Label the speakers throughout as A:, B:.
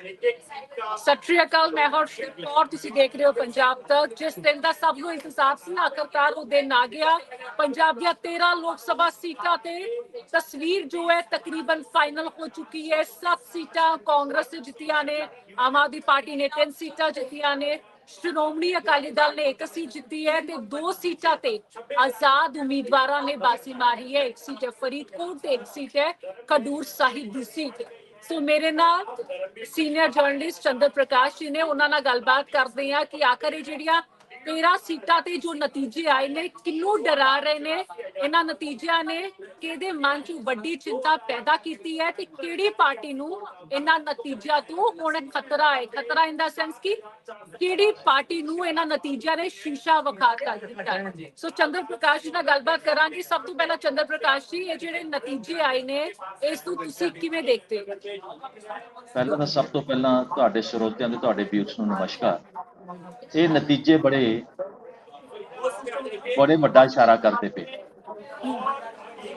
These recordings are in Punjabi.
A: ਸਤਿ ਸ਼੍ਰੀ ਅਕਾਲ, ਮੈਂ ਹਰਸ਼ਦੀਪ ਕੌਰ, ਤੁਸੀਂ ਦੇਖ ਰਹੇ ਹੋ ਪੰਜਾਬ ਤੱਕ। ਜਿਸ ਦਿਨ ਦਾ ਸਭ ਨੂੰ ਇੰਤਜ਼ਾਰ ਸੀ, ਆਖਰਕਾਰ ਉਹ ਦਿਨ ਆ ਗਿਆ। ਪੰਜਾਬ ਦੀਆਂ 13 ਲੋਕ ਸਭਾ ਸੀਟਾਂ ਤੇ ਤਸਵੀਰ ਜੋ ਹੈ ਤਕਰੀਬਨ ਫਾਈਨਲ ਹੋ ਚੁੱਕੀ ਹੈ। ਸੱਤ ਸੀਟਾਂ ਕਾਂਗਰਸ ਨੇ ਜਿੱਤੀਆਂ ਨੇ, ਆਮ ਆਦਮੀ ਪਾਰਟੀ ਨੇ ਤਿੰਨ ਸੀਟਾਂ ਜਿੱਤੀਆਂ ਨੇ। ਸ਼੍ਰੋਮਣੀ ਅਕਾਲੀ ਦਲ ਨੇ ਇੱਕ ਸੀਟ ਜਿੱਤੀ ਹੈ ਤੇ ਦੋ ਸੀਟਾਂ ਤੇ ਆਜ਼ਾਦ ਉਮੀਦਵਾਰਾਂ ਨੇ ਬਾਜ਼ੀ ਮਾਰੀ ਹੈ। ਇੱਕ ਸੀਟ ਹੈ ਫਰੀਦਕੋਟ ਤੇ ਇੱਕ ਸੀਟ ਹੈ ਖਡੂਰ ਸਾਹਿਬ ਦੀ ਸੀਟ। ਸੋ ਮੇਰੇ ਨਾਲ ਸੀਨੀਅਰ ਜਰਨਲਿਸਟ ਚੰਦਰ ਪ੍ਰਕਾਸ਼ ਜੀ ਨੇ ਉਹਨਾਂ ਨਾਲ ਗੱਲਬਾਤ ਕਰਦੇ ਆ ਕਿ ਆਖਰ ਇਹ ਜਿਹੜੀਆਂ 13 ਸੀਟਾਂ ਤੇ ਜੋ ਨਤੀਜੇ ਆਏ ਨੇ, ਕਿੰਨੂੰ ਡਰਾ ਰਹੇ ਨੇ? ਇਹਨਾਂ ਨਤੀਜਿਆਂ ਨੇ ਕਿਹਦੇ ਮਨ 'ਚ ਵੱਡੀ ਚਿੰਤਾ ਪੈਦਾ ਕੀਤੀ ਹੈ ਤੇ ਕਿਹੜੀ ਪਾਰਟੀ ਨੂੰ ਇਹਨਾਂ ਨਤੀਜਿਆਂ ਤੋਂ ਹੁਣ ਖਤਰਾ ਹੈ? ਖਤਰਾ ਇਨ ਦਾ ਸੈਂਸ ਕਿ ਕਿਹੜੀ ਪਾਰਟੀ ਨੂੰ ਇਹਨਾਂ ਨਤੀਜਿਆਂ ਨੇ ਸ਼ੀਸ਼ਾ ਵਿਖਾ ਦਿੱਤਾ? ਸੋ ਚੰਦਰ ਪ੍ਰਕਾਸ਼ ਜੀ ਨਾਲ ਗੱਲਬਾਤ ਕਰਾਂਗੇ। ਸਭ ਤੋਂ ਪਹਿਲਾਂ ਚੰਦਰ ਪ੍ਰਕਾਸ਼ ਜੀ, ਇਹ ਜਿਹੜੇ ਨਤੀਜੇ ਆਏ ਨੇ, ਇਸ ਨੂੰ ਤੁਸੀਂ ਕਿਵੇਂ ਦੇਖਦੇ ਹੋ?
B: ਪਹਿਲਾਂ ਤਾਂ ਸਭ ਤੋਂ ਪਹਿਲਾਂ ਤੁਹਾਡੇ ਸਰੋਤਿਆਂ ਦੇ ਤੁਹਾਡੇ ਵਿਊਸ ਨੂੰ ਨਮਸਕਾਰ। ਇਹ ਨਤੀਜੇ ਬੜੇ ਬੜੇ ਵੱਡਾ ਇਸ਼ਾਰਾ ਕਰਦੇ ਪਏ।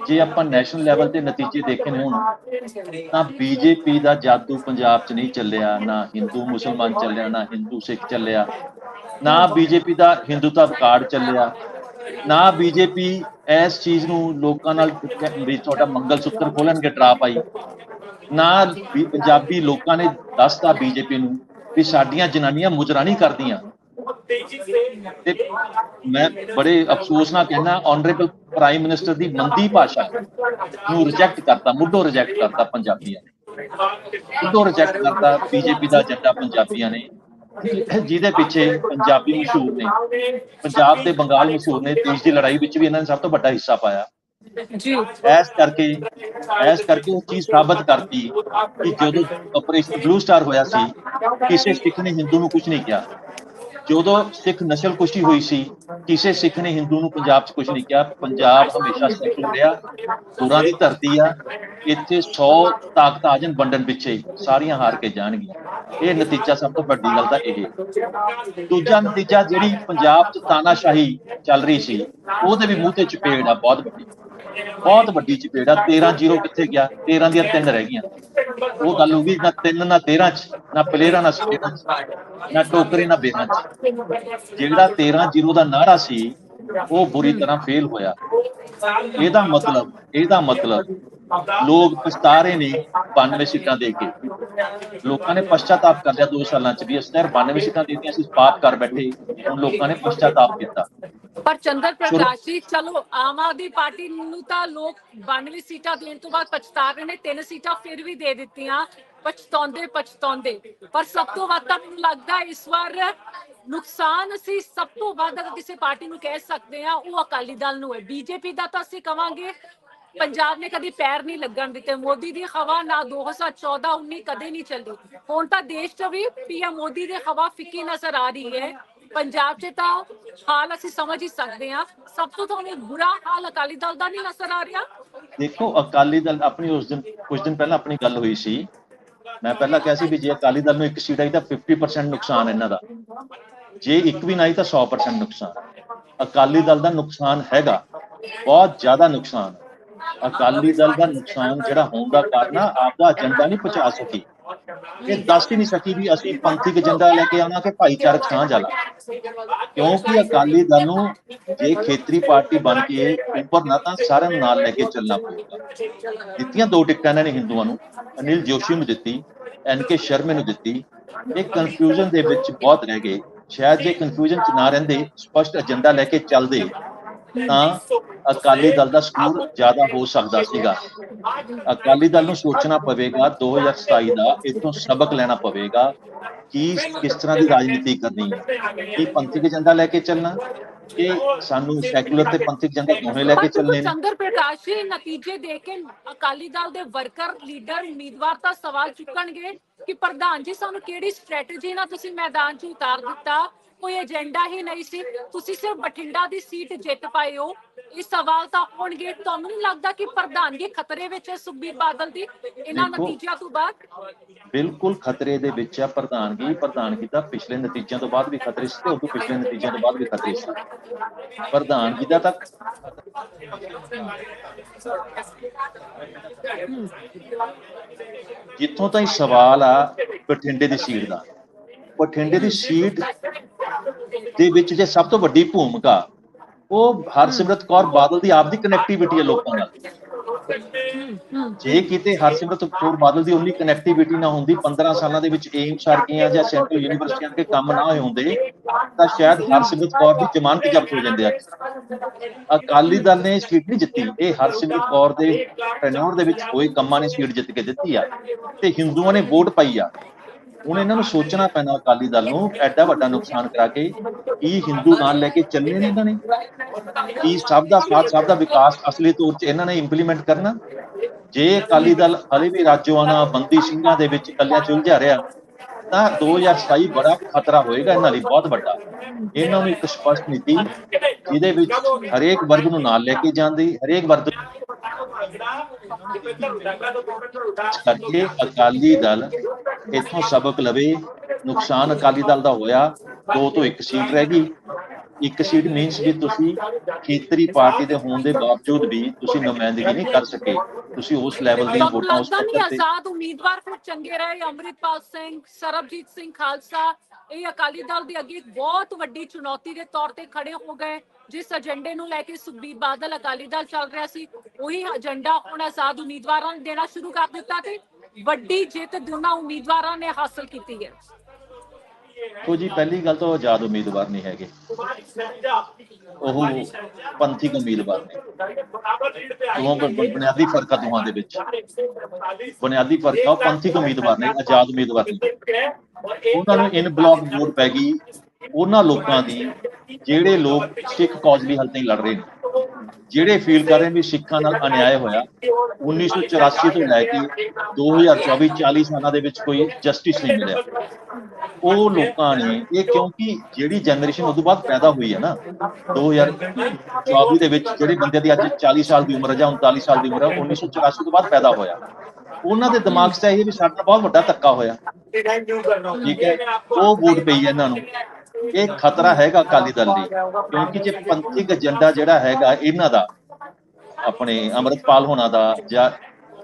B: ਜੇ ਆਪਾਂ ਨੈਸ਼ਨਲ ਲੈਵਲ ਤੇ ਨਤੀਜੇ ਦੇਖੇ ਨੇ ਹੁਣ, ਤਾਂ ਬੀਜੇਪੀ ਦਾ ਜਾਦੂ ਪੰਜਾਬ 'ਚ ਨਹੀਂ ਚੱਲਿਆ, ਨਾ ਹਿੰਦੂ ਮੁਸਲਮਾਨ ਚੱਲਿਆ, ਨਾ ਹਿੰਦੂ ਸਿੱਖ ਚੱਲਿਆ, ਨਾ ਬੀਜੇਪੀ ਦਾ ਹਿੰਦੂਤਾ ਕਾਰਡ ਚੱਲਿਆ, ਨਾ ਬੀਜੇਪੀ ਇਸ ਚੀਜ਼ ਨੂੰ ਲੋਕਾਂ ਨਾਲ ਵੀ ਤੁਹਾਡਾ ਮੰਗਲ ਸੂਤਰ ਖੋਲਣਗੇ ਡਰਾ ਪਾਈ, ਨਾ ਵੀ ਪੰਜਾਬੀ ਲੋਕਾਂ ਨੇ ਦੱਸਤਾ ਬੀਜੇਪੀ ਨੂੰ ਵੀ ਸਾਡੀਆਂ ਜਨਾਨੀਆਂ ਮੁਜਰਾ ਨਹੀਂ ਕਰਦੀਆਂ। ਮੈਂ ਬੜੇ ਅਫਸੋਸ ਨਾਲ ਕਹਿਣਾ ਆਨਰੇਬਲ ਪ੍ਰਾਈਮ ਮਿਨਿਸਟਰ ਦੀ ਮੰਦੀ ਭਾਸ਼ਾ ਨੂੰ ਰਿਜੈਕਟ ਕਰਤਾ ਮੁੱਢੋਂ ਰਿਜੈਕਟ ਕਰਤਾ ਪੰਜਾਬੀਆਂ ਨੇ। ਮੁੱਢੋਂ ਰਿਜੈਕਟ ਕਰਤਾ ਬੀਜੇਪੀ ਦਾ ਏਜੰਡਾ ਪੰਜਾਬੀਆਂ ਨੇ। ਜਿਹਦੇ ਪਿੱਛੇ ਪੰਜਾਬੀ ਮਸ਼ਹੂਰ ਨੇ। ਪੰਜਾਬ ਤੇ ਬੰਗਾਲ ਮਸ਼ਹੂਰ ਨੇ। ਦੇਸ਼ ਦੀ ਲੜਾਈ ਵਿੱਚ ਵੀ ਇਹਨਾਂ ਨੇ ਸਭ ਤੋਂ ਵੱਡਾ ਹਿੱਸਾ ਪਾਇਆ।
A: ਜੀ।
B: ਐਸ ਕਰਕੇ ਐਸ ਕਰਕੇ ਉਹ ਚੀਜ਼ ਸਾਬਤ ਕਰਤੀ ਕਿ ਜਦੋਂ ਆਪਰੇਸ਼ਨ ਬਲੂ ਸਟਾਰ ਹੋਇਆ ਸੀ ਕਿਸੇ ਸਿੱਖ ਨੇ ਹਿੰਦੂ ਨੂੰ ਕੁਝ ਨਹੀਂ ਕਿਹਾ। ਜਦੋਂ ਸਿੱਖ ਨਸਲਕੁਸ਼ੀ ਹੋਈ ਸੀ, ਕਿਸੇ ਸਿੱਖ ਨੇ ਹਿੰਦੂ ਨੂੰ ਪੰਜਾਬ 'ਚ ਕੁਝ ਨਹੀਂ ਕਿਹਾ। ਪੰਜਾਬ ਹਮੇਸ਼ਾ ਸਿੱਖ ਰਿਹਾ ਗੁਰਾਂ ਦੀ ਧਰਤੀ ਆ। ਇੱਥੇ 100 ਤਾਕਤ ਆ ਜਾਣ ਵੰਡਣ ਪਿੱਛੇ ਸਾਰੀਆਂ ਹਾਰ ਕੇ ਜਾਣਗੀਆਂ। ਇਹ ਨਤੀਜਾ ਸਭ ਤੋਂ ਵੱਡੀ ਗੱਲ ਤਾਂ ਇਹ ਦੂਜਾ ਨਤੀਜਾ ਜਿਹੜੀ ਪੰਜਾਬ 'ਚ ਤਾਨਾਸ਼ਾਹੀ ਚੱਲ ਰਹੀ ਸੀ, ਉਹਦੇ ਵੀ ਮੂੰਹ ਤੇ ਚਪੇੜ ਆ, ਬਹੁਤ ਵੱਡੀ। ਬਹੁਤ ਵੱਡੀ ਚਪੇੜ ਆ 13 ਜ਼ੀਰੋ ਕਿੱਥੇ ਗਿਆ? 13 ਦੀਆਂ ਤਿੰਨ ਰਹਿ ਗਈਆਂ। ਉਹ ਗੱਲ ਹੋ ਗਈ ਨਾ ਤਿੰਨ, ਨਾ 13 ਚ, ਨਾ ਪਲੇਰਾਂ ਨਾ ਸਪੇਰਾਂ ਚ, ਨਾ ਟੋਕਰੇ, ਨਾ ਬੇਰਾਂ ਚ। ਜਿਹੜਾ 13 ਜ਼ੀਰੋ ਦਾ ਨਾਰਾ ਸੀ, ਉਹ ਬੁਰੀ ਤਰ੍ਹਾਂ ਫੇਲ ਹੋਇਆ। ਇਹਦਾ ਮਤਲਬ ਇਹਦਾ ਮਤਲਬ, ਲੋਕ ਪਛਤਾ ਨੇ 92 ਸੀਟਾਂ ਦੇ ਕੇ। ਲੋਕਾਂ ਨੇ ਪਛਤਾਤਾਪ ਕਰ ਲਿਆ 2 ਸਾਲਾਂ ਚ ਵੀ। ਅਸੀਂ ਤਾਂ 92 ਸੀਟਾਂ ਦੇ ਦਿੱਤੀਆਂ ਸੀ ਪਾਪ ਕਰ ਬੈਠੇ। ਹੁਣ ਲੋਕਾਂ ਨੇ ਪਛਤਾਤਾਪ ਕੀਤਾ।
A: ਪਰ ਚੰਦਰ ਪ੍ਰਕਾਸ਼ ਜੀ ਚਲੋ ਆਮ ਆਦਮੀ ਪਾਰਟੀ ਨੂੰ ਤਾਂ ਲੋਕ 92 ਸੀਟਾਂ ਦੇਣ ਤੋਂ ਬਾਅਦ ਪਛਤਾ ਰਹੇ ਨੇ ਤਿੰਨ ਸੀਟਾਂ ਫਿਰ ਵੀ ਦੇ ਦਿੱਤੀਆਂ ਪਛਤਾਉਂਦੇ ਪਛਤਾਉਂਦੇ। ਪਰ ਸਭ ਤੋਂ ਵੱਧ ਤਾਂ ਮੈਨੂੰ ਲੱਗਦਾ ਇਸ ਵਾਰ ਨੁਕਸਾਨ ਅਸੀਂ ਸਭ ਤੋਂ ਵੱਧ ਅਗਰ ਕਿਸੇ ਪਾਰਟੀ ਨੂੰ ਕਹਿ ਸਕਦੇ ਆ ਉਹ ਅਕਾਲੀ ਦਲ ਨੂੰ ਹੈ। ਬੀਜੇਪੀ ਦਾ ਤਾਂ ਅਸੀਂ ਕਵਾਂਗੇ ਪੰਜਾਬ ਨੇ ਕਦੀ ਪੈਰ ਨਹੀਂ ਲੱਗਣ ਦਿੱਤੇ। ਮੋਦੀ ਦੀ ਹਵਾ ਨਾ 2014 19 ਕਦੇ ਨਹੀਂ ਚੱਲੀ ਹੁਣ ਤਾਂ ਦੇਸ਼ 'ਚ ਵੀ ਪੀਐਮ ਮੋਦੀ ਦੀ ਹਵਾ ਫਿੱਕੀ ਨਜ਼ਰ ਆ ਰਹੀ ਹੈ। ਪੰਜਾਬ 'ਚ ਤਾਂ ਹਾਲ ਅਸੀਂ ਸਮਝ ਹੀ ਸਕਦੇ ਹਾਂ। ਸਭ ਤੋਂ ਤੁਹਾਨੂੰ ਬੁਰਾ ਹਾਲ ਅਕਾਲੀ ਦਲ ਦਾ ਨਹੀਂ ਨਜ਼ਰ ਆ ਰਿਹਾ।
B: ਦੇਖੋ, ਅਕਾਲੀ ਦਲ ਆਪਣੀ ਉਸ ਦਿਨ, ਕੁਝ ਦਿਨ ਪਹਿਲਾਂ ਆਪਣੀ ਗੱਲ ਹੋਈ ਸੀ। ਮੈਂ ਪਹਿਲਾਂ ਕਿਹਾ ਸੀ ਵੀ ਜੇ ਅਕਾਲੀ ਦਲ ਨੂੰ ਇੱਕ ਸੀਟ ਆਈ ਤਾਂ 50% ਨੁਕਸਾਨ ਇਹਨਾਂ ਦਾ। ਜੇ ਇੱਕ ਵੀ ਨਾ ਆਈ ਤਾਂ 100% ਨੁਕਸਾਨ। ਅਕਾਲੀ ਦਲ ਦਾ ਨੁਕਸਾਨ ਹੈਗਾ, ਬਹੁਤ ਜ਼ਿਆਦਾ ਨੁਕਸਾਨ। ਅਕਾਲੀ ਦਲ ਦਾ ਨੁਕਸਾਨ ਜਿਹੜਾ ਹੋਣ ਦਾ ਕਾਰਨ ਆਪਦਾ ਏਜੰਡਾ ਨਹੀਂ ਪਹੁੰਚਾ ਸਕੀ। ਇਹ ਦੱਸ ਹੀ ਨਹੀਂ ਸਕੀ ਵੀ ਅਸੀਂ ਪੰਥਕ ਏਜੰਡਾ ਲੈ ਕੇ ਆਉਣਾ ਕਿ ਭਾਈਚਾਰਕ ਸਾਂਝ ਵਾਲਾ। ਕਿਉਂਕਿ ਅਕਾਲੀ ਦਲ ਨੂੰ ਜੇ ਖੇਤਰੀ ਪਾਰਟੀ ਬਣ ਕੇ ਉੱਪਰ ਨਾ ਤਾਂ ਸਾਰਿਆਂ ਨੂੰ ਨਾਲ ਲੈ ਕੇ ਚੱਲਣਾ ਪਊਗਾ। ਦਿੱਤੀਆਂ ਦੋ ਟਿਕਟਾਂ ਇਹਨਾਂ ਨੇ ਹਿੰਦੂਆਂ ਨੂੰ, ਅਨਿਲ ਜੋਸ਼ੀ ਨੂੰ ਦਿੱਤੀ, ਐਨ ਕੇ ਸ਼ਰਮੇ ਨੂੰ ਦਿੱਤੀ। ਇਹ ਕਨਫਿਊਜ਼ਨ ਦੇ ਵਿੱਚ ਬਹੁਤ ਰਹਿ ਗਏ। ਸ਼ਾਇਦ ਜੇ ਕਨਫਿਊਜ਼ਨ ਚ ਨਾ ਰਹਿੰਦੇ, ਸਪਸ਼ਟ ਏਜੰਡਾ ਲੈ ਕੇ ਚੱਲਦੇ। ਤਾਂ ਅਕਾਲੀ ਦਲ ਦਾ ਸਕੋਰ ਜ਼ਿਆਦਾ ਹੋ ਸਕਦਾ ਸੀਗਾ। ਅਕਾਲੀ ਦਲ ਨੂੰ ਸੋਚਣਾ ਪਵੇਗਾ 2027 ਦਾ ਇਥੋਂ ਸਬਕ ਲੈਣਾ ਪਵੇਗਾ ਕਿ ਕਿਸ ਤਰ੍ਹਾਂ ਦੀ ਰਾਜਨੀਤੀ ਕਰਨੀ ਹੈ। ਕੀ ਪੰਥਿਕ ਏਜੰਡਾ ਲੈ ਕੇ ਚੱਲਣਾ ਕਿ ਸਾਨੂੰ ਸੈਕੂਲਰ ਤੇ ਪੰਥਿਕ ਏਜੰਡਾ ਦੋਵੇਂ ਲੈ ਕੇ ਚੱਲਣੇ ਨੇ।
A: ਚੰਦਰ ਪ੍ਰਕਾਸ਼ ਜੀ ਨਤੀਜੇ ਦੇਖ ਕੇ ਅਕਾਲੀ ਦਲ ਦੇ ਵਰਕਰ ਲੀਡਰ ਉਮੀਦਵਾਰ ਤਾਂ ਸਵਾਲ ਚੁੱਕਣਗੇ ਕਿ ਪ੍ਰਧਾਨ ਜੀ ਸਾਨੂੰ ਕਿਹੜੀ ਸਟ੍ਰੈਟਜੀ ਨਾਲ ਤੁਸੀਂ ਮੈਦਾਨ 'ਚ ਉਤਾਰ ਦਿੱਤਾ? ਕੋਈ ਏਜੰਡਾ ਹੀ ਨਹੀਂ ਸੀ। ਤੁਸੀਂ ਸਿਰਫ ਬਠਿੰਡਾ ਦੀ ਸੀਟ ਜਿੱਤ ਪਾਏ ਹੋ। ਇਹ ਸਵਾਲ ਤਾਂ ਹੋਣਗੇ ਤੁਹਾਨੂੰ ਨਹੀਂ ਲੱਗਦਾ ਕਿ ਪ੍ਰਧਾਨਗੀ ਖਤਰੇ ਵਿੱਚ ਹੈ ਸੁਖਬੀਰ ਬਾਦਲ ਦੀ? ਇਹਨਾਂ ਨਤੀਜਿਆਂ ਤੋਂ ਬਾਅਦ?
B: ਬਿਲਕੁਲ ਖਤਰੇ ਦੇ ਵਿੱਚ ਆ ਪ੍ਰਧਾਨਗੀ ਪ੍ਰਧਾਨਗੀ ਦਾ ਪਿਛਲੇ ਨਤੀਜਿਆਂ ਤੋਂ ਬਾਅਦ ਵੀ ਖਤਰੇ ਸੀ ਤੇ ਉਦੋਂ ਪਿਛਲੇ ਨਤੀਜਿਆਂ ਤੋਂ ਬਾਅਦ ਵੀ ਖਤਰੇ ਸੀ। ਪ੍ਰਧਾਨਗੀ ਦਾ ਤਾਂ ਜਿੱਥੋਂ ਤਾਈਂ ਸਵਾਲ ਆ ਬਠਿੰਡੇ ਦੀ ਸੀਟ ਦਾ। ਬਠਿੰਡੇ ਦੀ ਸੀਟ ਦੇ ਵਿੱਚ ਜੇ ਸਭ ਤੋਂ ਵੱਡੀ ਭੂਮਿਕਾ ਉਹ ਹਰਸਿਮਰਤ ਕੌਰ ਬਾਦਲ ਦੀ ਆਪਦੀ ਕਨੈਕਟੀਵਿਟੀ ਹੈ ਲੋਕਾਂ ਨਾਲ। ਜੇ ਕਿਤੇ ਹਰਸਿਮਰਤ ਕੌਰ ਬਾਦਲ ਦੀ ਉਨੀ ਕਨੈਕਟੀਵਿਟੀ ਨਾ ਹੁੰਦੀ 15 ਸਾਲਾਂ ਦੇ ਵਿੱਚ ਏਮਸ ਵਰਗੀਆਂ ਜਾਂ ਸੈਂਟਰਲ ਯੂਨੀਵਰਸਿਟੀਆਂ ਦੇ ਕੰਮ ਨਾ ਹੋਏ ਹੁੰਦੇ ਤਾਂ ਸ਼ਾਇਦ ਹਰਸਿਮਰਤ ਕੌਰ ਦੀ ਜ਼ਮਾਨਤ ਜ਼ਬਤ ਹੋ ਜਾਂਦੇ ਆ। ਅਕਾਲੀ ਦਲ ਨੇ ਸੀਟ ਨਹੀਂ ਜਿੱਤੀ। ਇਹ ਹਰਸਿਮਰਤ ਕੌਰ ਦੇ ਟੈਨਿਓਰ ਦੇ ਵਿੱਚ ਹੋਏ ਕੰਮਾਂ ਨੇ ਸੀਟ ਜਿੱਤ ਕੇ ਦਿੱਤੀ ਆ। ਤੇ ਹਿੰਦੂਆਂ ਨੇ ਵੋਟ ਪਾਈ ਆ। ਹੁਣ ਇਹਨਾਂ ਨੂੰ ਸੋਚਣਾ ਪੈਣਾ ਅਕਾਲੀ ਦਲ ਨੂੰ ਐਡਾ ਵੱਡਾ ਨੁਕਸਾਨ ਕਰਾ ਕੇ ਕੀ ਹਿੰਦੂ ਨਾਲ ਲੈ ਕੇ ਚੱਲੇ ਨੇ ਇਹਨਾਂ ਨੇ? ਕੀ ਸਭ ਦਾ ਸਾਥ, ਸਭ ਦਾ ਵਿਕਾਸ ਅਸਲੀ ਤੌਰ 'ਚ ਇਹਨਾਂ ਨੇ ਇੰਪਲੀਮੈਂਟ ਕਰਨਾ? ਜੇ ਅਕਾਲੀ ਦਲ ਹਲੇ ਵੀ ਰਾਜੋਆਨਾ ਬੰਦੀ ਸਿੰਘਾਂ ਦੇ ਵਿੱਚ ਇਕੱਲਿਆਂ ਚੁਲਝਿਆ ਰਿਹਾ, ਤਾਂ 2027 ਬੜਾ ਖਤਰਾ ਹੋਏਗਾ ਇਹਨਾਂ ਲਈ, ਬਹੁਤ ਵੱਡਾ। ਇਹਨਾਂ ਨੂੰ ਇੱਕ ਸਪਸ਼ਟ ਨੀਤੀ, ਜਿਹਦੇ ਵਿੱਚ ਹਰੇਕ ਵਰਗ ਨੂੰ ਨਾਲ ਲੈ ਕੇ ਜਾਂਦੀ, ਹਰੇਕ ਵਰਗ ਕਰਕੇ ਅਕਾਲੀ ਦਲ ਇੱਥੋਂ ਸਬਕ ਲਵੇ ਨੁਕਸਾਨ ਅਕਾਲੀ ਦਲ ਦਾ ਹੋਇਆ ਦੋ ਤੋਂ ਇੱਕ ਸੀਟ ਰਹਿ ਗਈ। ਇੱਕ ਸੀਟ ਮੀਨਸ ਵੀ ਤੁਸੀਂ ਖੇਤਰੀ ਪਾਰਟੀ ਦੇ ਹੋਣ ਦੇ ਬਾਵਜੂਦ ਵੀ ਤੁਸੀਂ ਨੁਮਾਇੰਦਗੀ ਨਹੀਂ ਕਰ ਸਕੇ। ਤੁਸੀਂ ਉਸ ਲੈਵਲ ਦੀਆਂ ਵੋਟਾਂ ਉਸ ਪੱਧਰ ਤੇ
A: ਆਜ਼ਾਦ ਉਮੀਦਵਾਰ ਫਿਰ ਚੰਗੇ ਰਹੇ ਅੰਮ੍ਰਿਤਪਾਲ ਸਿੰਘ ਸਰਬਜੀਤ ਸਿੰਘ ਖਾਲਸਾ ਇਹ ਅਕਾਲੀ ਦਲ ਦੀ ਅੱਗੇ ਇੱਕ ਬਹੁਤ ਵੱਡੀ ਚੁਣੌਤੀ ਦੇ ਤੌਰ ਤੇ ਖੜੇ ਹੋ ਗਏ ਜਿਸ ਏਜੰਡੇ ਨੂੰ ਲੈ ਕੇ ਸੁਖਬੀਰ ਬਾਦਲ ਅਕਾਲੀ ਦਲ ਚੱਲ ਰਿਹਾ ਸੀ ਉਹੀ ਏਜੰਡਾ ਹੁਣ ਆਜ਼ਾਦ ਉਮੀਦਵਾਰਾਂ ਨੂੰ ਦੇਣਾ ਸ਼ੁਰੂ ਕਰ ਦਿੱਤਾ ਤੇ ਵੱਡੀ ਜਿੱਤ ਦੋਨਾਂ ਉਮੀਦਵਾਰਾਂ ਨੇ ਹਾਸਲ ਕੀਤੀ ਹੈ।
B: ਉਹ ਜੀ, ਪਹਿਲੀ ਗੱਲ ਤਾਂ ਉਹ ਆਜ਼ਾਦ ਉਮੀਦਵਾਰ ਨਹੀਂ ਹੈਗੇ। ਉਹ ਪੰਥੀਕ ਉਮੀਦਵਾਰ ਨੇ। ਦੋਵਾਂ ਦਾ ਬੁਨਿਆਦੀ ਫ਼ਰਕ ਆ ਦੋਹਾਂ ਦੇ ਵਿੱਚ। ਬੁਨਿਆਦੀ ਫ਼ਰਕ ਆ, ਉਹ ਪੰਥੀਕ ਉਮੀਦਵਾਰ ਨੇ, ਆਜ਼ਾਦ ਉਮੀਦਵਾਰ ਨਹੀਂ ਉਹਨਾਂ ਨੂੰ ਇਨ ਬਲੌਕ ਵੋਟ ਪੈ ਗਈ। ਉਹਨਾਂ ਲੋਕਾਂ ਦੀ, ਜਿਹੜੇ ਲੋਕ ਸਿੱਖ ਕੌਜ਼ ਲਈ ਹਾਲੇ ਤਾਈਂ ਲੜ ਰਹੇ ਨੇ। ਜਿਹੜੇ ਫੀਲ ਕਰ ਰਹੇ ਵੀ ਸਿੱਖਾਂ ਨਾਲ ਅਨਿਆਏ ਹੋਇਆ 1984 ਤੋਂ ਲੈ ਕੇ 2024 40 ਸਾਲਾਂ ਦੇ ਵਿੱਚ ਕੋਈ ਜਸਟਿਸ ਨਹੀਂ ਮਿਲਿਆ। ਉਹ ਲੋਕਾਂ ਨੇ, ਇਹ ਕਿਉਂਕਿ ਜਿਹੜੀ ਜਨਰੇਸ਼ਨ ਉਦੋਂ ਬਾਅਦ ਪੈਦਾ ਹੋਈ ਹੈ ਨਾ 2024 ਦੇ ਵਿੱਚ ਜਿਹੜੇ ਬੰਦੇ ਦੀ ਅੱਜ 40 ਸਾਲ ਦੀ ਉਮਰ ਹੈ ਜਾਂ 39 ਸਾਲ ਦੀ ਉਮਰ ਹੈ 1984 ਤੋਂ ਬਾਅਦ ਪੈਦਾ ਹੋਇਆ। ਉਹਨਾਂ ਦੇ ਦਿਮਾਗ 'ਚ ਤਾਂ ਇਹ ਵੀ ਸਾਡਾ ਬਹੁਤ ਵੱਡਾ ਧੱਕਾ ਹੋਇਆ। ਠੀਕ ਹੈ? ਉਹ ਵੋਟ ਪਈ ਹੈ ਇਹਨਾਂ ਨੂੰ। ਇਹ ਖਤਰਾ ਹੈਗਾ ਅਕਾਲੀ ਦਲ ਲਈ, ਕਿਉਂਕਿ ਜੇ ਪੰਥਿਕ ਏਜੰਡਾ ਜਿਹੜਾ ਹੈਗਾ ਇਹਨਾਂ ਦਾ, ਆਪਣੇ ਅਮਰਤਪਾਲ ਹੋਣਾ ਦਾ ਜਾਂ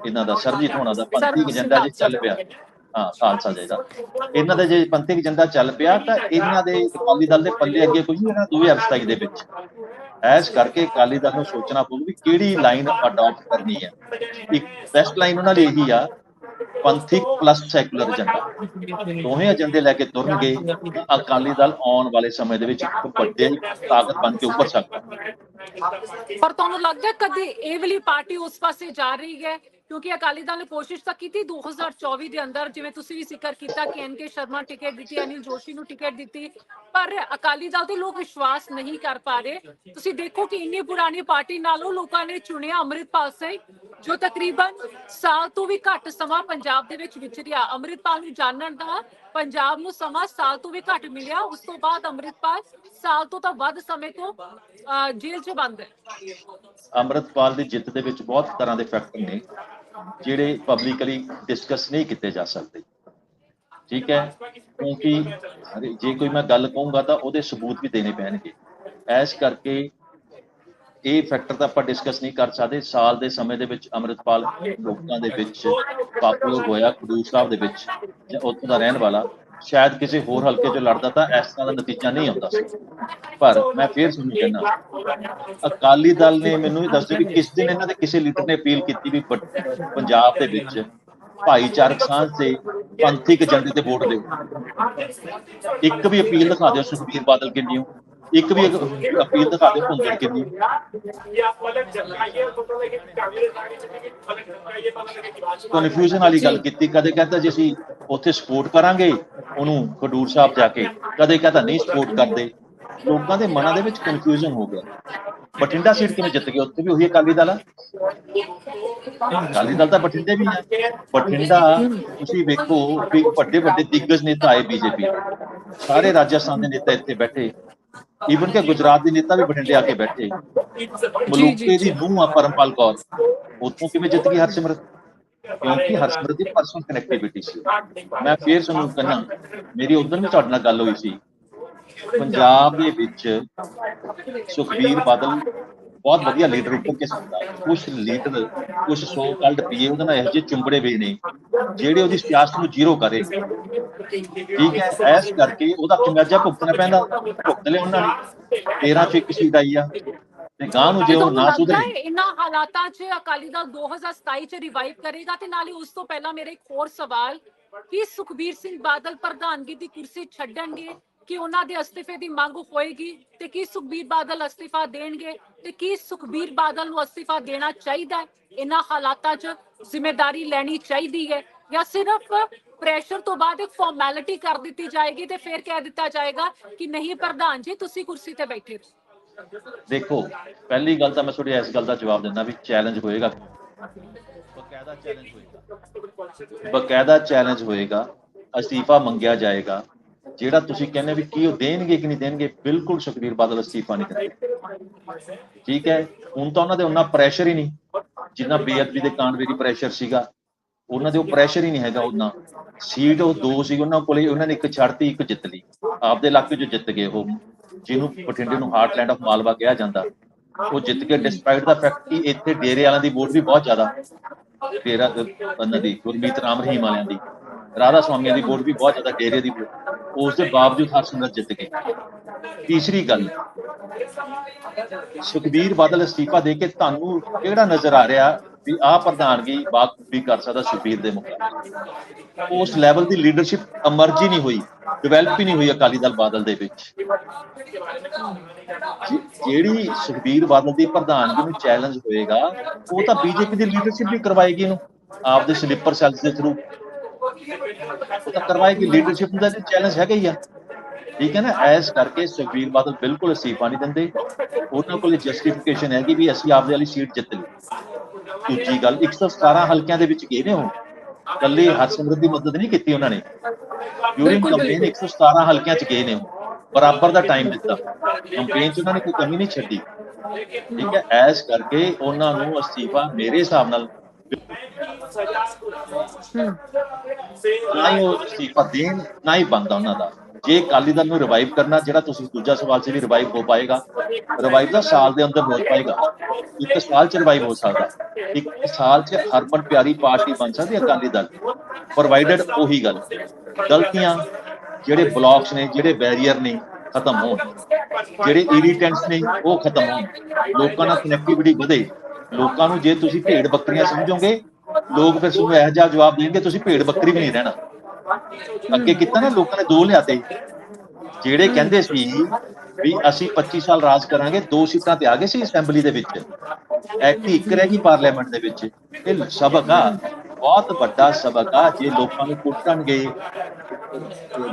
B: ਇਹਨਾਂ ਦਾ ਸਰਜੀਤ ਹੋਣਾ ਦਾ ਪੰਥਿਕ ਏਜੰਡਾ ਜੇ ਚੱਲ ਪਿਆ, ਹਾਂ, ਖਾਲਸਾ ਜੀ ਦਾ, ਇਹਨਾਂ ਦਾ ਜੇ ਪੰਥਿਕ ਏਜੰਡਾ ਚੱਲ ਪਿਆ ਤਾਂ ਇਹਨਾਂ ਦੇ ਅਕਾਲੀ ਦਲ ਦੇ ਪੱਲੇ ਅੱਗੇ ਕੁਝ ਨਹੀਂ ਰਹਿਣਾ 2027 ਦੇ ਵਿੱਚ। ਐਸ ਕਰਕੇ ਅਕਾਲੀ ਦਲ ਨੂੰ ਸੋਚਣਾ ਪਊ ਵੀ ਕਿਹੜੀ ਲਾਈਨ ਅਡਾਪਟ ਕਰਨੀ ਹੈ। ਇੱਕ ਬੈਸਟ ਲਾਈਨ ਉਹਨਾਂ ਲਈ ਇਹੀ ਆ ਪੰਥਿਕ ਪਲੱਸ ਸੈਕੂਲਰ ਏਜੰਡਾ ਦੋਵੇਂ ਏਜੰਡੇ ਲੈ ਕੇ ਤੁਰਨਗੇ ਤਾਂ ਅਕਾਲੀ ਦਲ ਆਉਣ ਵਾਲੇ ਸਮੇਂ ਦੇ ਵਿੱਚ ਇੱਕ ਵੱਡੇ ਤਾਕਤ ਬਣ ਕੇ ਉੱਪਰ ਸਕਦਾ।
A: ਪਰ ਤੁਹਾਨੂੰ ਲੱਗਦਾ ਕਦੇ ਇਹ ਵਾਲੀ ਪਾਰਟੀ ਉਸ ਪਾਸੇ ਜਾ ਰਹੀ ਹੈ ਕਿਉਂਕਿ ਅਕਾਲੀ ਦਲ ਨੇ ਕੋਸ਼ਿਸ਼ ਤਾਂ ਕੀਤੀ 2024 ਦੇ ਅੰਦਰ ਜਿਵੇਂ ਤੁਸੀਂ ਵੀ ਜ਼ਿਕਰ ਕੀਤਾ ਕਿ ਐਨਕੇ ਸ਼ਰਮਾ ਟਿਕਟ ਦਿੱਤੀ ਅਨਿਲ ਜੋਸ਼ੀ ਨੂੰ ਟਿਕਟ ਦਿੱਤੀ ਪਰ ਅਕਾਲੀ ਦਲ ਤੇ ਲੋਕ ਵਿਸ਼ਵਾਸ ਨਹੀਂ ਕਰ ਪਾ ਰਹੇ। ਤੁਸੀਂ ਦੇਖੋ ਕਿ ਇੰਨੀ ਪੁਰਾਣੀ ਪਾਰਟੀ ਨਾਲੋਂ ਲੋਕਾਂ ਨੇ ਚੁਣਿਆ ਅੰਮ੍ਰਿਤਪਾਲ ਸਿੰਘ ਜੋ ਤਕਰੀਬਨ ਸਾਲ ਤੋਂ ਵੀ ਘੱਟ ਸਮਾਂ ਪੰਜਾਬ ਦੇ ਵਿੱਚ ਵਿਚਰਿਆ ਅੰਮ੍ਰਿਤਪਾਲ ਨੂੰ ਜਾਣਨ ਦਾ ਪੰਜਾਬ ਨੂੰ ਸਮਾਂ ਸਾਲ ਤੋਂ ਵੀ ਘੱਟ ਮਿਲਿਆ ਉਸ ਤੋਂ ਬਾਅਦ ਅੰਮ੍ਰਿਤਪਾਲ ਸਾਲ ਤੋਂ ਤਾਂ ਵੱਧ ਸਮੇਂ ਤੋਂ ਅਹ, ਜੇਲ੍ਹ 'ਚ ਬੰਦ ਹੈ।
B: ਅੰਮ੍ਰਿਤਪਾਲ ਦੀ ਜਿੱਤ ਦੇ ਵਿੱਚ ਬਹੁਤ ਤਰ੍ਹਾਂ ਦੇ ਫੈਕਟਰ ਨੇ। ਜਿਹੜੇ ਪਬਲਿਕਲੀ ਡਿਸਕਸ ਨਹੀਂ ਕੀਤੇ ਜਾ ਸਕਦੇ। ਠੀਕ ਹੈ? ਕਿਉਂਕਿ ਜੇ ਕੋਈ ਮੈਂ ਗੱਲ ਕਹੂੰਗਾ ਤਾਂ ਉਹਦੇ ਸਬੂਤ ਵੀ ਦੇਣੇ ਪੈਣਗੇ। ਐਸ ਕਰਕੇ ਇਹ ਫੈਕਟਰ ਤਾਂ ਆਪਾਂ ਡਿਸਕਸ ਨਹੀਂ ਕਰ ਸਕਦੇ। ਸਾਲ ਦੇ ਸਮੇਂ ਦੇ ਵਿੱਚ ਅੰਮ੍ਰਿਤਪਾਲ ਲੋਕਾਂ ਦੇ ਵਿੱਚ ਪਾਪੂਲਰ ਹੋਇਆ, ਖਡੂਰ ਸਾਹਿਬ ਦੇ ਵਿੱਚ ਜਾਂ ਉੱਥੋਂ ਦਾ ਰਹਿਣ ਵਾਲਾ। ਸ਼ਾਇਦ ਕਿਸੇ ਹੋਰ ਹਲਕੇ 'ਚ ਲੜਦਾ ਤਾਂ ਇਸ ਤਰ੍ਹਾਂ ਦਾ ਨਤੀਜਾ ਨਹੀਂ ਆਉਂਦਾ ਸੀ। ਪਰ ਮੈਂ ਫੇਰ ਤੁਹਾਨੂੰ ਕਹਿੰਦਾ, ਅਕਾਲੀ ਦਲ ਨੇ ਮੈਨੂੰ ਇਹ ਦੱਸਦੇ ਵੀ ਕਿਸ ਦਿਨ ਇਹਨਾਂ ਦੇ ਕਿਸੇ ਲੀਡਰ ਨੇ ਅਪੀਲ ਕੀਤੀ ਵੀ ਪੰਜਾਬ ਦੇ ਵਿੱਚ ਭਾਈਚਾਰਕ ਸਾਂਝ ਤੇ ਪੰਥਿਕ ਏਜੰਡੇ ਤੇ ਵੋਟ ਦਿਓ। ਇੱਕ ਵੀ ਅਪੀਲ ਦਿਖਾ ਦਿਓ ਸੁਖਬੀਰ ਬਾਦਲ ਕਿੰਨੀ ਹੋ ਇੱਕ ਵੀ ਅਪੀਲ ਦਿਖਾ ਦਿਓ ਭੁੰਦੜ ਕਿੰਨੀ ਕਨਫਿਊਜ਼ਨ ਵਾਲੀ ਗੱਲ ਕੀਤੀ। ਕਦੇ ਕਹਿੰਦਾ ਜੀ ਅਸੀਂ ਉੱਥੇ ਸਪੋਰਟ ਕਰਾਂਗੇ ਉਹਨੂੰ ਖਡੂਰ ਸਾਹਿਬ ਜਾ ਕੇ। ਕਦੇ ਕਹਿੰਦਾ ਨਹੀਂ ਸਪੋਰਟ ਕਰਦੇ। ਲੋਕਾਂ ਦੇ ਮਨਾਂ ਦੇ ਵਿੱਚ ਕਨਫਿਊਜ਼ਨ ਹੋ ਗਿਆ। ਬਠਿੰਡਾ ਸੀਟ ਕਿਵੇਂ ਜਿੱਤ ਗਿਆ ਉੱਥੇ ਵੀ ਉਹੀ ਅਕਾਲੀ ਦਲ ਆ। ਅਕਾਲੀ ਦਲ ਤਾਂ ਬਠਿੰਡੇ ਵੀ ਹੈ। ਬਠਿੰਡਾ, ਤੁਸੀਂ ਵੇਖੋ, ਵੀ ਵੱਡੇ ਵੱਡੇ ਦਿੱਗਜ ਨੇਤਾ ਆਏ ਬੀਜੇਪੀ ਸਾਰੇ ਰਾਜਸਥਾਨ ਦੇ ਨੇਤਾ ਇੱਥੇ ਬੈਠੇ। ਈਵਨ ਕਿ ਗੁਜਰਾਤ ਦੇ ਨੇਤਾ ਵੀ ਬਠਿੰਡੇ ਆ ਕੇ ਬੈਠੇ। ਮਲੂਕੇ ਦੀ ਨੂੰਹ ਆ ਪਰਮਪਾਲ ਕੌਰ। ਉੱਥੋਂ ਕਿਵੇਂ ਜਿੱਤ ਗਈ ਹਰਸਿਮਰਤ? ਕਿਉਂਕਿ ਹਰਸਿਮਰਤ ਦੀ ਪਰਸਨਲ ਕਨੈਕਟੀਵਿਟੀ ਸੀ। ਮੈਂ ਫੇਰ ਤੁਹਾਨੂੰ ਕਹਿੰਦਾ ਮੇਰੀ ਉਦੋਂ ਵੀ ਤੁਹਾਡੇ ਨਾਲ ਗੱਲ ਹੋਈ ਸੀ। ਪੰਜਾਬ ਦੇ ਵਿੱਚ ਸੁਖਬੀਰ ਬਾਦਲ ਬਹੁਤ ਵਧੀਆ ਲੀਡਰ ਕੇ ਸਕਦਾ ਕੁਝ ਲੀਡਰ ਕੁਝ ਸੋ ਕਲਡ ਪੀਏ ਉਹਦੇ ਨਾਲ ਇਹੋ ਜਿਹੇ ਚੁੰਬੜੇ ਵੇ ਨੇ ਜਿਹੜੇ ਉਹਦੀ ਸਿਆਸਤ ਨੂੰ ਜ਼ੀਰੋ ਕਰੇ। ਠੀਕ ਹੈ ਐਸ ਕਰਕੇ ਉਹਦਾ ਖਮਿਆਜਾ ਭੁਗਤਣਾ ਪੈਂਦਾ, ਭੁਗਤ ਲਿਆ ਉਹਨਾਂ ਨੇ 13 ਚ ਇੱਕ ਸੀਟ ਆਈ ਆ, ਤੇ ਗਾਂ ਨੂੰ ਜੇ ਉਹ ਨਾ ਸੁਧਰੇ।
A: ਇਹਨਾਂ ਹਾਲਾਤਾਂ 'ਚ ਅਕਾਲੀ ਦਲ 2027 'ਚ ਰਿਵਾਈਵ ਕਰੇਗਾ ਤੇ ਨਾਲੇ ਉਸ ਤੋਂ ਪਹਿਲਾਂ ਮੇਰੇ ਇੱਕ ਹੋਰ ਸਵਾਲ, ਕਿ ਸੁਖਬੀਰ ਸਿੰਘ ਬਾਦਲ ਪ੍ਰਧਾਨਗੀ ਦੀ ਕੁਰਸੀ ਛੱਡਣਗੇ? ਕਿ ਉਹਨਾਂ ਦੇ ਅਸਤੀਫੇ ਦੀ ਮੰਗ ਹੋਏਗੀ ਤੇ ਕੀ ਸੁਖਬੀਰ ਬਾਦਲ ਅਸਤੀਫਾ ਦੇਣਗੇ ਤੇ ਕੀ ਸੁਖਬੀਰ ਬਾਦਲ ਨੂੰ ਅਸਤੀਫਾ ਦੇਣਾ ਚਾਹੀਦਾ ਇਹਨਾਂ ਹਾਲਾਤਾਂ 'ਚ ਜ਼ਿੰਮੇਵਾਰੀ ਲੈਣੀ ਚਾਹੀਦੀ ਹੈ ਜਾਂ ਸਿਰਫ ਪ੍ਰੈਸ਼ਰ ਤੋਂ ਬਾਅਦ ਇੱਕ ਫਾਰਮੈਲਿਟੀ ਕਰ ਦਿੱਤੀ ਜਾਏਗੀ ਤੇ ਫਿਰ ਕਹਿ ਦਿੱਤਾ ਜਾਏਗਾ ਕਿ ਨਹੀਂ ਪ੍ਰਧਾਨ ਜੀ, ਤੁਸੀਂ ਕੁਰਸੀ ਤੇ ਬੈਠੇ ਹੋ
B: ਦੇਖੋ, ਪਹਿਲੀ ਗੱਲ ਤਾਂ ਮੈਂ ਤੁਹਾਡੀ ਇਸ ਗੱਲ ਦਾ ਜਵਾਬ ਦਿੰਦਾ ਵੀ ਚੈਲੰਜ ਹੋਏਗਾ। ਬਕਾਇਦਾ ਚੈਲੰਜ ਹੋਏਗਾ। ਬਕਾਇਦਾ ਚੈਲੰਜ ਹੋਏਗਾ, ਅਸਤੀਫਾ ਮੰਗਿਆ ਜਾਏਗਾ। ਜਿਹੜਾ ਤੁਸੀਂ ਕਹਿੰਦੇ ਵੀ ਕੀ ਉਹ ਦੇਣਗੇ ਕਿ ਨਹੀਂ ਦੇਣਗੇ, ਬਿਲਕੁਲ ਸੁਖਬੀਰ ਬਾਦਲ ਅਸਤੀਫਾ ਨਹੀਂ ਦੇਣਗੇ ਠੀਕ ਹੈ, ਹੁਣ ਤਾਂ ਉਹਨਾਂ ਦੇ ਉਹਨਾਂ ਪ੍ਰੈਸ਼ਰ ਹੀ ਨਹੀਂ। ਜਿੰਨਾ ਬੇਅਦਬੀ ਦੇ ਕਾਂਡ ਵੇਰੀ ਪ੍ਰੈਸ਼ਰ ਸੀਗਾ, ਉਹਨਾਂ ਦੇ ਉਹ ਪ੍ਰੈਸ਼ਰ ਹੀ ਨਹੀਂ ਹੈਗਾ ਉਹਨਾਂ ਸੀਟ ਉਹ ਦੋ ਸੀ ਉਹਨਾਂ ਕੋਲੇ ਉਹਨਾਂ ਨੇ ਇੱਕ ਛੱਡਤੀ, ਇੱਕ ਜਿੱਤ ਲਈ। ਆਪਦੇ ਇਲਾਕੇ 'ਚ ਜਿੱਤ ਗਏ ਉਹ। ਜਿਹਨੂੰ ਬਠਿੰਡੇ ਨੂੰ ਹਾਰਟਲੈਂਡ ਆਫ ਮਾਲਵਾ ਕਿਹਾ ਜਾਂਦਾ। ਉਹ ਜਿੱਤ ਕੇ ਡਿਸਪਾਈਟ ਦਾ ਫੈਕਟ ਕਿ ਇੱਥੇ ਡੇਰੇ ਵਾਲਿਆਂ ਦੀ ਵੋਟ ਵੀ ਬਹੁਤ ਜ਼ਿਆਦਾ। ਡੇਰਾ ਉਹਨਾਂ ਦੀ ਗੁਰਮੀਤ ਰਾਮ ਰਹੀਮ ਵਾਲਿਆਂ ਦੀ। ਰਾਧਾ ਸਵਾਮੀਆਂ ਦੀ ਵੋਟ ਵੀ ਬਹੁਤ ਜ਼ਿਆਦਾ ਡੇਰੇ ਦੀ vote। ਉਸ ਦੇ ਬਾਵਜੂਦ ਹਰਸਿਮਰਤ ਜਿੱਤ ਗਏ ਤੀਸਰੀ ਗੱਲ, ਸੁਖਬੀਰ ਬਾਦਲ ਅਸਤੀਫਾ ਦੇ ਕੇ ਤੁਹਾਨੂੰ ਕਿਹੜਾ ਨਜ਼ਰ ਆ ਰਿਹਾ ਵੀ ਆਹ ਪ੍ਰਧਾਨਗੀ ਬਾਖੂਬੀ ਕਰ ਸਕਦਾ ਸੁਖਬੀਰ ਦੇ ਮੁਕਾਬਲੇ? ਉਸ ਲੈਵਲ ਦੀ ਲੀਡਰਸ਼ਿਪ ਅਮਰਜ ਹੀ ਨਹੀਂ ਹੋਈ ਡਿਵੈਲਪ ਹੀ ਨਹੀਂ ਹੋਈ ਅਕਾਲੀ ਦਲ ਬਾਦਲ ਦੇ ਵਿੱਚ। ਜਿਹੜੀ ਸੁਖਬੀਰ ਬਾਦਲ ਦੀ ਪ੍ਰਧਾਨਗੀ ਨੂੰ ਚੈਲੰਜ ਹੋਏਗਾ, ਉਹ ਤਾਂ ਬੀਜੇਪੀ ਦੀ ਲੀਡਰਸ਼ਿਪ ਵੀ ਕਰਵਾਏਗੀ ਇਹਨੂੰ। ਆਪਦੇ ਸਲੀਪਰ ਸੈਲਸ ਦੇ ਥਰੂ ਉਹ ਤਾਂ ਕਰਵਾਏਗੀ ਲੀਡਰਸ਼ਿਪ ਦਾ ਚੈਲੰਜ ਹੈਗਾ ਹੀ ਆ ਠੀਕ ਹੈ ਨਾ ਐਸ ਕਰਕੇ ਸੁਖਬੀਰ ਬਾਦਲ ਬਿਲਕੁਲ ਅਸਤੀਫਾ ਨਹੀਂ ਦਿੰਦੇ ਉਹਨਾਂ ਕੋਲ ਜਸਟੀਫਿਕੇਸ਼ਨ ਹੈਗੀ ਵੀ ਅਸੀਂ ਆਪਦੇ ਵਾਲੀ ਸੀਟ ਜਿੱਤ ਲਈ ਦੂਜੀ ਗੱਲ 117 ਹਲਕਿਆਂ ਦੇ ਵਿੱਚ ਗਏ ਨੇ ਉਹ ਕੱਲੇ ਹਰਸਿਮਰਤ ਦੀ ਮਦਦ ਨਹੀਂ ਕੀਤੀ ਉਹਨਾਂ ਨੇ
A: ਬਿਲਕੁਲ,
B: ਕੰਪੇਨ 117 ਹਲਕਿਆਂ 'ਚ ਗਏ ਨੇ ਉਹ ਬਰਾਬਰ ਦਾ ਟਾਈਮ ਦਿੱਤਾ ਕੰਪੇਨ 'ਚ ਉਹਨਾਂ ਨੇ ਕੋਈ ਕਮੀ ਨਹੀਂ ਛੱਡੀ ਠੀਕ ਹੈ ਐਸ ਕਰਕੇ ਉਹਨਾਂ ਨੂੰ ਅਸਤੀਫਾ ਮੇਰੇ ਹਿਸਾਬ ਨਾਲ ਨਾ ਹੀ ਉਹ ਅਸਤੀਫਾ ਦੇਣ ਨਾ ਹੀ ਬੰਦਾ ਉਹਨਾਂ ਦਾ। ਜੇ ਅਕਾਲੀ ਦਲ ਨੂੰ ਰਿਵਾਈਵ ਕਰਨਾ, ਜਿਹੜਾ ਤੁਸੀਂ ਦੂਜਾ ਸਵਾਲ ਸੀ ਵੀ ਰਿਵਾਈਵ ਹੋ ਪਾਏਗਾ ਰਿਵਾਈਵ ਦਾ ਸਾਲ ਦੇ ਅੰਦਰ ਹੋ ਪਾਏਗਾ। ਇੱਕ ਸਾਲ ਚ ਰਿਵਾਈਵ ਹੋ ਸਕਦਾ। ਇੱਕ ਸਾਲ ਚ ਹਰਮਨ ਪਿਆਰੀ ਪਾਰਟੀ ਬਣ ਸਕਦੀ ਅਕਾਲੀ ਦਲ। ਪ੍ਰੋਵਾਈਡਡ ਉਹੀ ਗੱਲ। ਗਲਤੀਆਂ ਜਿਹੜੇ ਬਲੌਕਸ ਨੇ, ਜਿਹੜੇ ਬੈਰੀਅਰ ਨੇ, ਖਤਮ ਹੋਣ। ਜਿਹੜੇ ਇਰੀਟੈਂਟਸ ਨੇ, ਉਹ ਖਤਮ ਹੋਣ। ਲੋਕਾਂ ਨਾਲ ਕਨੈਕਟੀਵਿਟੀ ਵਧੇ। ਲੋਕਾਂ ਨੂੰ ਜੇ ਤੁਸੀਂ ਭੇਡ ਬੱਕਰੀਆਂ ਸਮਝੋਗੇ, ਲੋਕ ਫਿਰ ਤੁਹਾਨੂੰ ਇਹੋ ਜਿਹਾ ਜਵਾਬ ਦੇਣਗੇ, ਤੁਸੀਂ ਭੇਡ ਬੱਕਰੀ ਵੀ ਨਹੀਂ ਰਹਿਣਾ। ਅੱਗੇ ਕੀਤਾ ਨਾ ਲੋਕਾਂ ਨੇ ਦੋ ਲਿਆਤੇ? ਜਿਹੜੇ ਕਹਿੰਦੇ ਸੀ ਵੀ ਅਸੀਂ 25 ਸਾਲ ਰਾਜ ਕਰਾਂਗੇ, ਦੋ ਸੀਟਾਂ ਤੇ ਆ ਗਏ ਸੀ ਅਸੈਂਬਲੀ ਦੇ ਵਿੱਚ। ਐਕਟ ਇੱਕ ਰਹਿ ਗਈ ਪਾਰਲੀਮੈਂਟ ਦੇ ਵਿੱਚ। ਇਹ ਸਬਕ ਆ, ਬਹੁਤ ਵੱਡਾ ਸਬਕ ਆ, ਜੇ ਲੋਕਾਂ ਨੂੰ ਕੁੱਟਣਗੇ,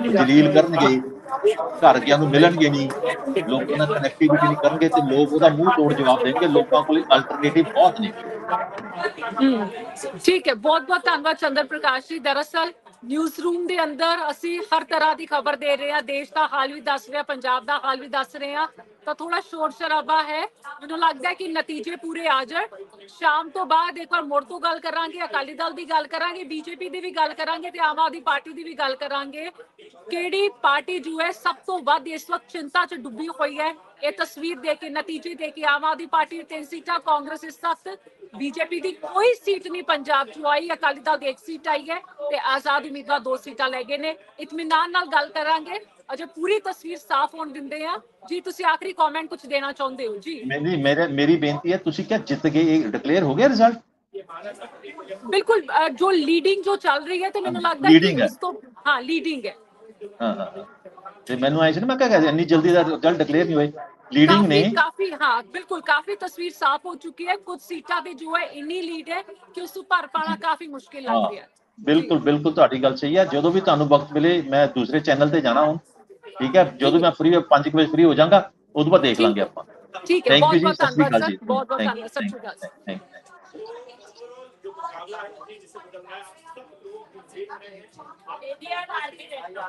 B: ਜਲੀਲ ਕਰਨਗੇ ਘਰ ਗਿਆ ਨੂੰ ਮਿਲਣਗੇ ਨਹੀਂ, ਲੋਕਾਂ ਨਾਲ ਕਨੈਕਟੀਵਿਟੀ ਨਹੀਂ ਕਰਨਗੇ ਤੇ ਲੋਕ ਉਹਦਾ ਮੂੰਹ ਤੋੜ ਜਵਾਬ ਦੇਣਗੇ, ਲੋਕਾਂ ਕੋਲ ਅਲਟਰਨੇਟਿਵ ਬਹੁਤ ਨੇ।
A: ਠੀਕ ਹੈ ਬਹੁਤ ਬਹੁਤ ਧੰਨਵਾਦ ਚੰਦਰ ਪ੍ਰਕਾਸ਼ ਜੀ। ਦਰਅਸਲ ਨਿਊਜ਼ ਰੂਮ ਦੇ ਅੰਦਰ ਅਸੀਂ ਹਰ ਤਰ੍ਹਾਂ ਦੀ ਖਬਰ ਦੇ ਰਹੇ ਹਾਂ। ਦੇਸ਼ ਦਾ ਹਾਲ ਵੀ ਦੱਸ ਰਹੇ ਹਾਂ ਪੰਜਾਬ ਦਾ ਹਾਲ ਵੀ ਦੱਸ ਰਹੇ ਹਾਂ। ਤਾਂ ਥੋੜਾ ਸ਼ੋਰ ਸ਼ਰਾਬਾ ਹੈ। ਮੈਨੂੰ ਲੱਗਦਾ ਕਿ ਨਤੀਜੇ ਪੂਰੇ ਆ ਜਾਣ। ਸ਼ਾਮ ਤੋਂ ਬਾਅਦ ਇੱਕ ਵਾਰ ਮੁੜ ਤੋਂ ਗੱਲ ਕਰਾਂਗੇ, ਅਕਾਲੀ ਦਲ ਦੀ ਗੱਲ ਕਰਾਂਗੇ, ਬੀਜੇਪੀ ਦੀ ਵੀ ਗੱਲ ਕਰਾਂਗੇ ਤੇ ਆਮ ਆਦਮੀ ਪਾਰਟੀ ਦੀ ਵੀ ਗੱਲ ਕਰਾਂਗੇ। ਕਿਹੜੀ ਪਾਰਟੀ ਜੋ ਹੈ ਸਭ ਤੋਂ ਵੱਧ ਇਸ ਵਕਤ ਚਿੰਤਾ 'ਚ ਡੁੱਬੀ ਹੋਈ ਹੈ? ਇਹ ਤਸਵੀਰ ਦੇ ਕੇ ਨਤੀਜੇ ਦੇ ਕੇ ਆਮ ਆਦਮੀ ਪਾਰਟੀ ਦੀ ਤਿੰਨ ਸੀਟਾਂ ਕਾਂਗਰਸ ਇਸ ਵਕਤ ਬੀਜੇਪੀ ਦੀ ਕੋਈ ਸੀਟ ਨਹੀਂ ਪੰਜਾਬ 'ਚ ਆਈ ਅਕਾਲੀ ਦਲ ਦੀ ਇੱਕ ਸੀਟ ਆਈ ਹੈ ਤੇ ਆਜ਼ਾਦ ਉਮੀਦਵਾਰ ਦੋ ਸੀਟਾਂ ਲੈ ਗਏ ਨੇ। ਇਤਮਿਨਾਨ ਨਾਲ ਗੱਲ ਕਰਾਂਗੇ। ਅਜੇ ਪੂਰੀ ਤਸਵੀਰ ਸਾਫ਼ ਹੋਣ ਦਿੰਦੇ ਆ ਜੀ ਤੁਸੀਂ ਆਖਰੀ ਕਮੈਂਟ ਕੁਝ ਦੇਣਾ ਚਾਹੁੰਦੇ ਹੋ? ਜੀ।
B: ਮੇਰੀ ਮੇਰੇ ਮੇਰੀ ਬੇਨਤੀ ਹੈ ਤੁਸੀਂ ਕਿਆ ਜਿੱਤ ਗਏ ਇਹ ਡਿਕਲੇਅਰ ਹੋ ਗਿਆ ਰਿਜ਼ਲਟ
A: ਬਿਲਕੁਲ ਜੋ ਲੀਡਿੰਗ ਜੋ ਚੱਲ ਰਹੀ ਹੈ ਤੇ ਮੈਨੂੰ ਲੱਗਦਾ ਹੈ। ਇਸ ਤੋਂ ਹਾਂ ਲੀਡਿੰਗ ਹੈ।
B: ਹਾਂ ਹਾਂ ਹਾਂ। ਤੇ ਮੈਨੂੰ ਆਇਆ ਸੀ ਨਾ ਮੈਂ ਕਿਹਾ ਇੰਨੀ ਜਲਦੀ ਦਾ ਰਿਜ਼ਲਟ ਡਿਕਲੇਅਰ ਨਹੀਂ ਹੋਏ ਲੀਡਿੰਗ ਨੇ
A: ਕਾਫੀ ਕਾਫੀ ਹਾਂ ਬਿਲਕੁਲ ਕਾਫੀ ਤਸਵੀਰ ਸਾਫ਼ ਹੋ ਚੁੱਕੀ ਹੈ। ਕੁਝ ਸੀਟਾਂ ਤੇ ਜੋ ਹੈ ਇੰਨੀ ਲੀਡ ਹੈ ਕਿ ਉਸ ਨੂੰ ਭਰ ਪਾਣਾ ਕਾਫੀ ਮੁਸ਼ਕਿਲ ਲੱਗ
B: ਹਾਂ
A: ਰਿਹਾ ਹੈ।
B: ਬਿਲਕੁਲ ਬਿਲਕੁਲ ਤੁਹਾਡੀ ਗੱਲ ਸਹੀ ਹੈ। ਜਦੋਂ ਵੀ ਤੁਹਾਨੂੰ ਵਕਤ ਮਿਲੇ ਮੈਂ ਦੂਸਰੇ ਚੈਨਲ ਤੇ ਜਾਣਾ ਹੁਣ ਠੀਕ ਹੈ? ਜਦੋਂ ਮੈਂ ਫ੍ਰੀ 5 ਵਜੇ ਫ੍ਰੀ ਹੋ ਜਾਵਾਂਗਾ ਉਦੋਂ ਬਾਅਦ ਦੇਖ ਲਾਂਗੇ ਆਪਾਂ।
A: ਠੀਕ ਹੈ। ਬਹੁਤ ਬਹੁਤ ਧੰਨਵਾਦ ਸਰ। ਬਹੁਤ ਬਹੁਤ ਧੰਨਵਾਦ ਸਤਿ ਸ਼੍ਰੀ ਅਕਾਲ।
B: thank
A: Indian architecture.